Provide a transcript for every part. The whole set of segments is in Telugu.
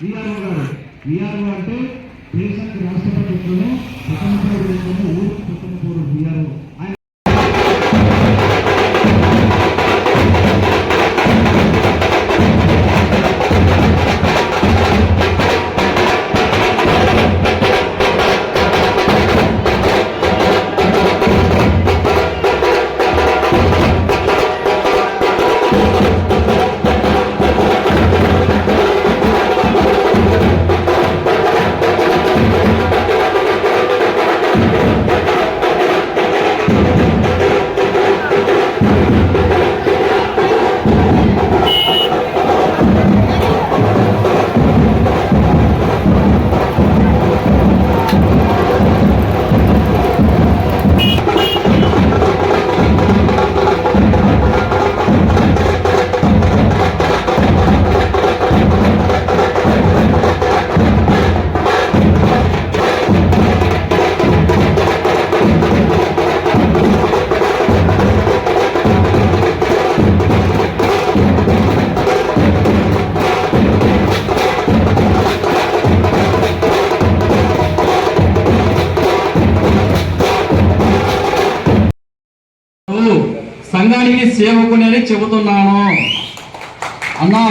విఆర్ఓ గారు విఆర్ఓ అంటే దేశానికి రాష్ట్రపతి ఊరు ప్రథమ పౌరుడు విఆర్ఓ. ఆయన సంఘానికి సేవకునని చెబుతున్నాను. అన్నా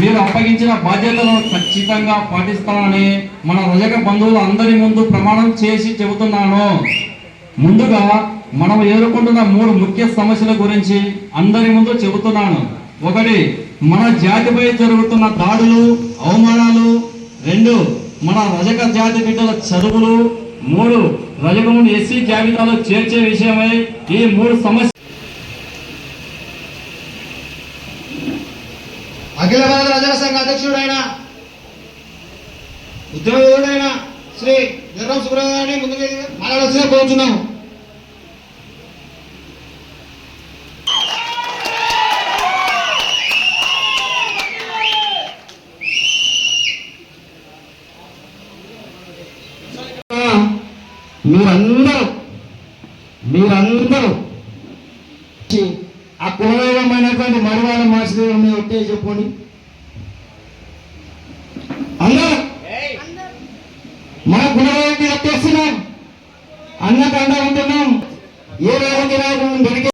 మీరు అప్పగించిన బాధ్యతను ఖచ్చితంగా పాటిస్తానని మన రజక బంధువులు అందరి ముందు ప్రమాణం చేసి చెబుతున్నాను. ముందుగా మనం ఎదుర్కొంటున్న మూడు ముఖ్య సమస్యల గురించి అందరి ముందు చెబుతున్నాను. ఒకటి మన జాతిపై జరుగుతున్న దాడులు అవమానాలు. రెండు మన రజక జాతి బిడ్డల చదువులు. మూడు రజకమును ఎస్సీ జాబితాలో చేర్చే విషయమై ఈ మూడు సమస్య అఖిల భారత రజల సంఘ అధ్యక్షుడైన ఉద్యోగుడైన శ్రీ నిర్రం సుబ్రహ్మణ్యాన్ని ముందుకు మాట్లాడాల్సిన కోరుచున్నాము. మీరందరూ మీరందరూ ఆ కులదైవమైనటువంటి మరివాళ్ళ మార్చి మీ ఒట్టే చెప్పుకోండి అందరూ మన కులదైవాన్ని ఎత్తేస్తున్నాం అన్నకు అండ ఉంటున్నాం. ఏ వేదిక నాకు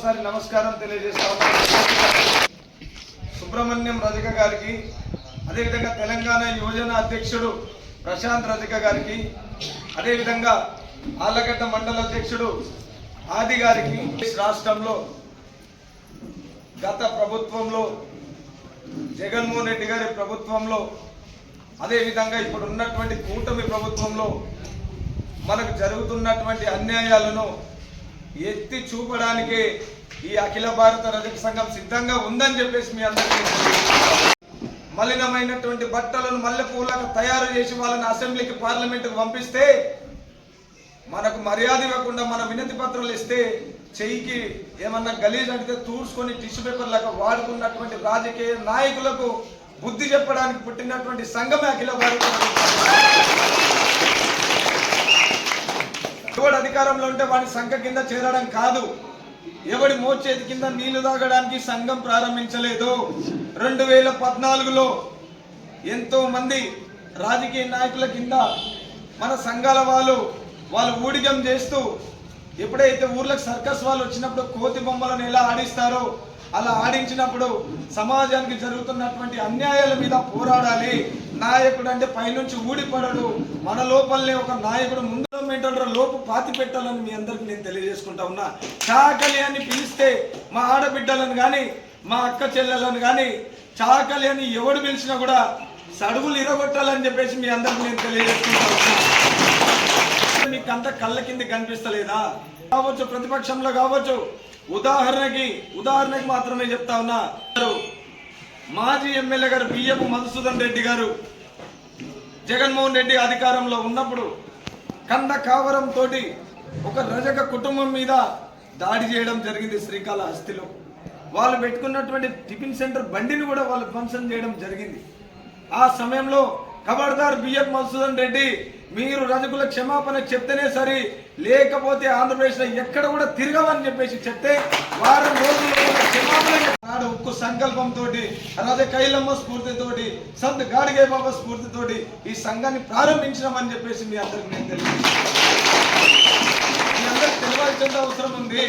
అందరికి నమస్కారం తెలియజేస్తాను సుబ్రహ్మణ్యం రజక గారికి అదేవిధంగా తెలంగాణ యువజన అధ్యక్షుడు ప్రశాంత్ రజక గారికి అదేవిధంగా ఆళ్ళగడ్డ మండల అధ్యక్షుడు ఆది గారికి రాష్ట్రంలో గత ప్రభుత్వంలో జగన్మోహన్ రెడ్డి గారి ప్రభుత్వంలో అదేవిధంగా ఇప్పుడు ఉన్నటువంటి కూటమి ప్రభుత్వంలో మనకు జరుగుతున్నటువంటి అన్యాయాలను ఎత్తి చూపడానికి ఈ అఖిల భారత రజక సంఘం సిద్ధంగా ఉందని చెప్పేసి మీ అందరికీ మలినమైనటువంటి బట్టలను మల్లెపూలకు తయారు చేసి వాళ్ళని అసెంబ్లీకి పార్లమెంటుకు పంపిస్తే మనకు మర్యాద ఇవ్వకుండా మన వినతి పత్రాలు ఇస్తే చెయ్యికి ఏమన్నా గలీజ్ అంటే తూర్చుకొని టిష్యూ పేపర్ లాగా వాడుకున్నటువంటి రాజకీయ నాయకులకు బుద్ధి చెప్పడానికి పుట్టినటువంటి సంఘమే అఖిల భారత ఎవడు అధికారంలో ఉంటే వాడి సంఘ కింద చేరడం కాదు. ఎవడి మోచేతి కింద నీళ్ళు తాగడానికి సంఘం ప్రారంభించలేదు. రెండు వేల పద్నాలుగులో ఎంతో మంది రాజకీయ నాయకుల కింద మన సంఘాల వాళ్ళు వాళ్ళు ఊడిగం చేస్తూ ఎప్పుడైతే ఊర్లకు సర్కస్ వాళ్ళు వచ్చినప్పుడు కోతి బొమ్మలను ఎలా ఆడిస్తారో అలా ఆడించినప్పుడు సమాజానికి జరుగుతున్నటువంటి అన్యాయాల మీద పోరాడాలి. నాయకుడు అంటే పైనుంచి ఊడిపడడు. మన లోపలనే ఒక నాయకుడు ముందు ఏంటంటారు లోపు పాతి పెట్టాలని మీ అందరికి నేను తెలియజేసుకుంటా ఉన్నా. చాకలి అని పిలిస్తే మా ఆడబిడ్డలను కానీ మా అక్క చెల్లెలను కానీ చాకలి అని ఎవడు పిలిచినా కూడా సడుగులు ఇరగొట్టాలని చెప్పేసి మీ అందరికి నేను తెలియజేసుకుంటా ఉన్నా. మీకు అంత కళ్ళ కింద కనిపిస్తలేదా? కావచ్చు ప్రతిపక్షంలో కావచ్చు. ఉదాహరణకి ఉదాహరణకి మాత్రమే చెప్తా ఉన్నా. మాజీ ఎమ్మెల్యే గారు బియ్యపు మధుసూదన్ రెడ్డి గారు జగన్మోహన్ రెడ్డి అధికారంలో ఉన్నప్పుడు కంద కావరం తోటి ఒక రజక కుటుంబం మీద దాడి చేయడం జరిగింది శ్రీకాళహస్తిలో వాళ్ళు పెట్టుకున్నటువంటి టిఫిన్ సెంటర్ బండిని కూడా వాళ్ళు ధ్వంసం చేయడం జరిగింది. ఆ సమయంలో ఖబర్దార్ బిఎఫ్ మధుసూదన్ రెడ్డి మీరు రజకుల క్షమాపణ చెప్తేనే సరి లేకపోతే ఆంధ్రప్రదేశ్లో ఎక్కడ కూడా తిరగవని చెప్పేసి చెప్తే వారం రోజుల్లో నాడు ఉక్కు సంకల్పంతో అలాగే కైలమ్మ స్ఫూర్తితోటి సంత్ గాడిగే బాబా స్ఫూర్తితోటి ఈ సంఘాన్ని ప్రారంభించినామని చెప్పేసి మీ అందరికి నేను తెలియజేస్తాను మీ అందరికి తెలియాల్సిన అవసరం ఉంది.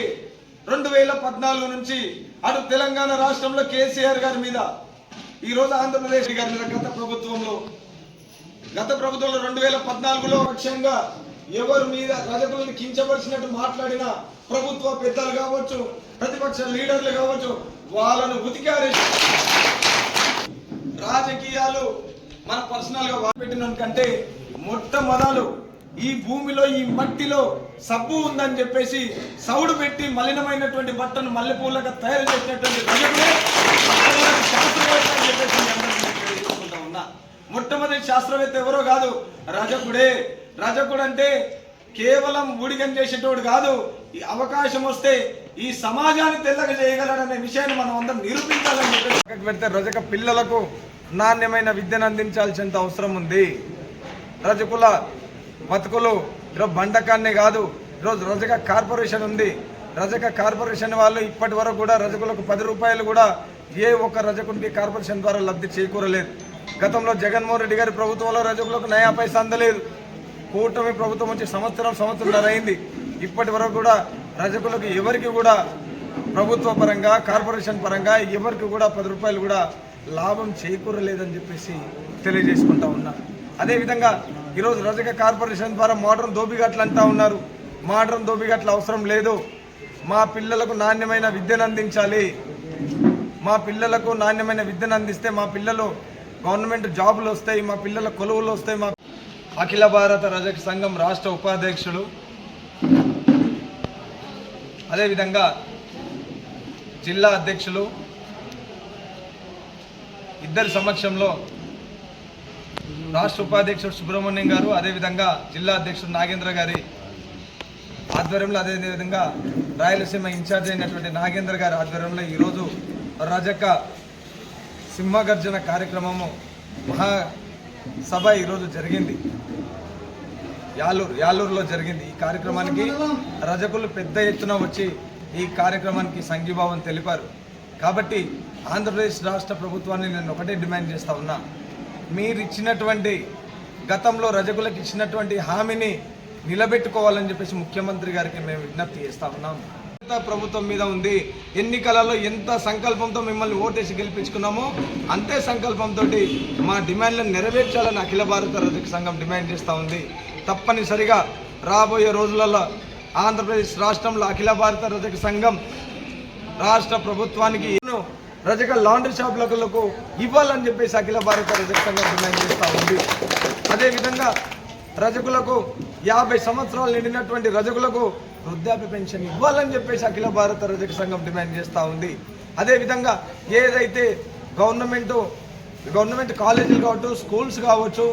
రెండు వేల పద్నాలుగు నుంచి అటు తెలంగాణ రాష్ట్రంలో కేసీఆర్ గారి మీద ఈ రోజు ఆంధ్రప్రదేశ్ గారి మీద గత ప్రభుత్వంలో గత ప్రభుత్వంలో రెండు వేల పద్నాలుగులో పక్షంగా ఎవరు మీద రజకులను కించపరిచినట్టు మాట్లాడిన ప్రభుత్వ పెద్దలు కావచ్చు ప్రతిపక్ష లీడర్లు కావచ్చు వాళ్ళను ఉతికారేసి రాజకీయాలు మన పర్సనల్గా పెట్టిన కంటే మొట్టమొదలు ఈ భూమిలో ఈ మట్టిలో సబ్బు ఉందని చెప్పేసి సౌడు పెట్టి మలినమైనటువంటి బట్టను మల్లెపూలగా తయారు చేసినటువంటి రజకుడే శాస్త్రవేత్త మొట్టమొదటి శాస్త్రవేత్త ఎవరో కాదు రజకుడే. రజకుడు అంటే కేవలం ఊడిగం చేసేటోడు కాదు. ఈ అవకాశం వస్తే ఈ సమాజాన్ని తెల్లగ చేయగలడనే విషయాన్ని మనం అందరం నిరూపించాలని చెప్పి పెడితే రజక పిల్లలకు నాణ్యమైన విద్యను అందించాల్సినంత అవసరం ఉంది. రజకుల బతుకులు ఈరోజు బండకాన్నే కాదు ఈరోజు రజక కార్పొరేషన్ ఉంది. రజక కార్పొరేషన్ వాళ్ళు ఇప్పటి వరకు కూడా రజకులకు పది రూపాయలు కూడా ఏ ఒక్క రజకునికి కార్పొరేషన్ ద్వారా లబ్ధి చేకూరలేదు. గతంలో జగన్మోహన్ రెడ్డి గారి ప్రభుత్వంలో రజకులకు నయా పైసా అందలేదు. కూటమి ప్రభుత్వం వచ్చి సంవత్సరం సంవత్సరం అయింది ఇప్పటి వరకు కూడా రజకులకు ఎవరికి కూడా ప్రభుత్వ పరంగా కార్పొరేషన్ పరంగా ఎవరికి కూడా పది రూపాయలు కూడా లాభం చేకూరలేదని చెప్పేసి తెలియజేసుకుంటా ఉన్నా. అదేవిధంగా ఈరోజు రజక కార్పొరేషన్ ద్వారా మోడర్న్ దోబిగట్లు అంటా ఉన్నారు. మోడర్న్ దోబిగట్లు అవసరం లేదు. మా పిల్లలకు నాణ్యమైన విద్యను అందించాలి. మా పిల్లలకు నాణ్యమైన విద్యను అందిస్తే మా పిల్లలు గవర్నమెంట్ జాబులు వస్తాయి మా పిల్లల కొలువులు వస్తాయి మా అఖిల భారత రజక సంఘం రాష్ట్ర ఉపాధ్యక్షుడు అదేవిధంగా జిల్లా అధ్యక్షులు. ఇద్దరి సమక్షంలో రాష్ట్ర ఉపాధ్యక్షుడు సుబ్రహ్మణ్యం గారు అదేవిధంగా జిల్లా అధ్యక్షుడు నాగేంద్ర గారి ఆధ్వర్యంలో అదేవిధంగా రాయలసీమ ఇన్ఛార్జ్ అయినటువంటి నాగేంద్ర గారి ఆధ్వర్యంలో ఈరోజు రజక సింహగర్జన కార్యక్రమము మహా సభ ఈరోజు జరిగింది. యాలూరు యాలూరులో జరిగింది. ఈ కార్యక్రమానికి రజకులు పెద్ద ఎత్తున వచ్చి ఈ కార్యక్రమానికి సంఘీభావం తెలిపారు. కాబట్టి ఆంధ్రప్రదేశ్ రాష్ట్ర ప్రభుత్వాన్ని నేను ఒకటే డిమాండ్ చేస్తా ఉన్నా. మీరు ఇచ్చినటువంటి గతంలో రజకులకు ఇచ్చినటువంటి హామీని నిలబెట్టుకోవాలని చెప్పేసి ముఖ్యమంత్రి గారికి మేము విజ్ఞప్తి చేస్తా ఉన్నాం. ఎంత ప్రభుత్వం మీద ఉంది. ఎన్నికలలో ఎంత సంకల్పంతో మిమ్మల్ని ఓటేసి గెలిపించుకున్నామో అంతే సంకల్పంతో మా డిమాండ్లను నెరవేర్చాలని అఖిల భారత రజక సంఘం డిమాండ్ చేస్తూ ఉంది. తప్పనిసరిగా రాబోయే రోజులలో ఆంధ్రప్రదేశ్ రాష్ట్రంలో అఖిల భారత రజక సంఘం రాష్ట్ర ప్రభుత్వానికి రజక లాండ్రీ షాపులకు ఇవ్వాలని చెప్పేసి అఖిల భారత రజక సంఘం డిమాండ్ చేస్తూ ఉంది. అదేవిధంగా రజకులకు యాభై సంవత్సరాలు నిండినటువంటి రజకులకు వృద్ధాప్య పెన్షన్ ఇవ్వాలని చెప్పేసి అఖిల భారత రజక సంఘం డిమాండ్ చేస్తూ ఉంది. అదేవిధంగా ఏదైతే గవర్నమెంట్ గవర్నమెంట్ కాలేజీలు కావచ్చు స్కూల్స్ కావచ్చు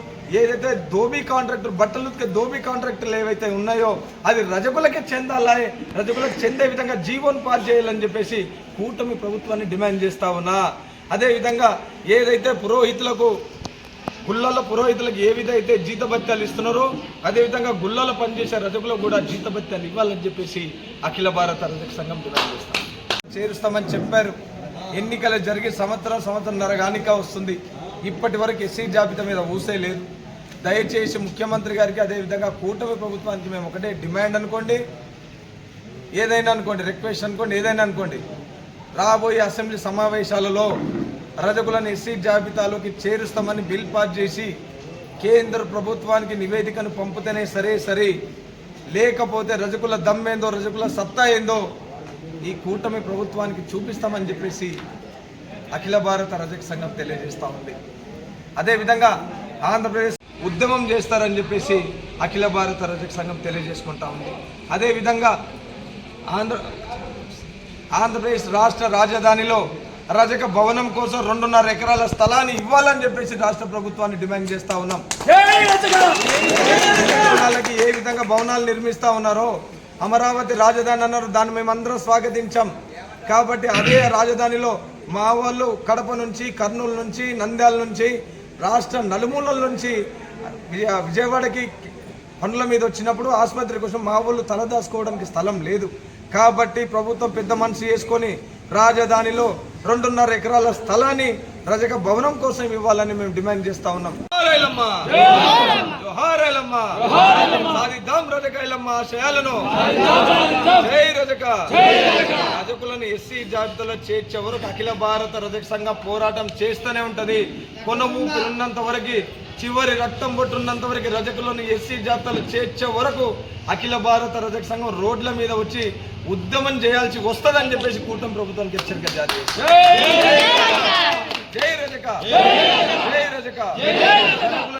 ఏదైతే దోబీ కాంట్రాక్టర్ బట్టలు ఉతికే దోబీ కాంట్రాక్టర్లు ఏవైతే ఉన్నాయో అది రజకులకే చెందాలా రజకులకు చెందే విధంగా జీవోన్ పాస్ చేయాలని చెప్పేసి కూటమి ప్రభుత్వాన్ని డిమాండ్ చేస్తా ఉన్నా. అదేవిధంగా ఏదైతే పురోహితులకు గుళ్ళల్లో పురోహితులకు ఏ విధైతే జీతభత్యాలు ఇస్తున్నారో అదేవిధంగా గుళ్ళలో పనిచేసే రజకులకు కూడా జీతభత్యాలు ఇవ్వాలని చెప్పేసి అఖిల భారత రజక సంఘం డిమాండ్ చేస్తాం చేరుస్తామని చెప్పారు. ఎన్నికలు జరిగి సంవత్సరం సంవత్సరంన్నర కానిక వస్తుంది. ఇప్పటి వరకు ఎస్సీ జాబితా మీద ఊసే లేదు. దయచేసి ముఖ్యమంత్రి గారికి అదేవిధంగా కూటమి ప్రభుత్వానికి మేము ఒకటే డిమాండ్ అనుకోండి. ఏదైనా అనుకోండి రిక్వెస్ట్ అనుకోండి ఏదైనా అనుకోండి. రాబోయే అసెంబ్లీ సమావేశాలలో అర్హతకులను ఎస్సీ జాబితాలోకి చేరుస్తామని బిల్ పాస్ చేసి కేంద్ర ప్రభుత్వానికి నివేదికను పంపితేనే సరే సరే. లేకపోతే రజకుల దమ్మేందో రజకుల సత్తా ఏందో ఈ కూటమి ప్రభుత్వానికి చూపిస్తామని చెప్పేసి అఖిల భారత రజక సంఘం తెలియజేస్తూ ఉంది. అదేవిధంగా ఆంధ్రప్రదేశ్ ఉద్యమం చేస్తారని చెప్పేసి అఖిల భారత రజక సంఘం తెలియజేసుకుంటా ఉంది. అదేవిధంగా ఆంధ్ర ఆంధ్రప్రదేశ్ రాష్ట్ర రాజధానిలో రజక భవనం కోసం రెండున్నర ఎకరాల స్థలాన్ని ఇవ్వాలని చెప్పేసి రాష్ట్ర ప్రభుత్వాన్ని డిమాండ్ చేస్తా ఉన్నాం. వాళ్ళకి ఏ విధంగా భవనాలు నిర్మిస్తా ఉన్నారో అమరావతి రాజధాని అన్నారు దాన్ని మేమందరం స్వాగతించాం. కాబట్టి అదే రాజధానిలో మా వాళ్ళు కడప నుంచి కర్నూలు నుంచి నంద్యాల నుంచి రాష్ట్ర నలుమూలల నుంచి విజయ- విజయవాడకి పనుల మీద వచ్చినప్పుడు ఆసుపత్రి కోసం మా వాళ్ళు తలదాచుకోవడానికి స్థలం లేదు. కాబట్టి ప్రభుత్వం పెద్ద మనసు చేసుకొని రాజధానిలో రెండున్నర ఎకరాల స్థలాన్ని రజక భవనం కోసం ఇవ్వాలని మేము డిమాండ్ చేస్తా ఉన్నాం. సాధిద్దాం రజక ఆశయాలను. జై రజక! రజకులను ఎస్సీ జాబితాలో చేర్చే వరకు అఖిల భారత రజక సంఘం పోరాటం చేస్తూనే ఉంటది. కొన ఊపిరిన్నంత వరకు చివరి రక్తం పట్టున్నంత వరకు రజకులను ఎస్సీ జాబితాలో చేర్చే వరకు అఖిల భారత రజక సంఘం రోడ్ల మీద వచ్చి ఉద్యమం చేయాల్సి వస్తదని చెప్పేసి కూటమి ప్రభుత్వానికి హెచ్చరిక జారీ చేసింది. జై రజక! జై రజక!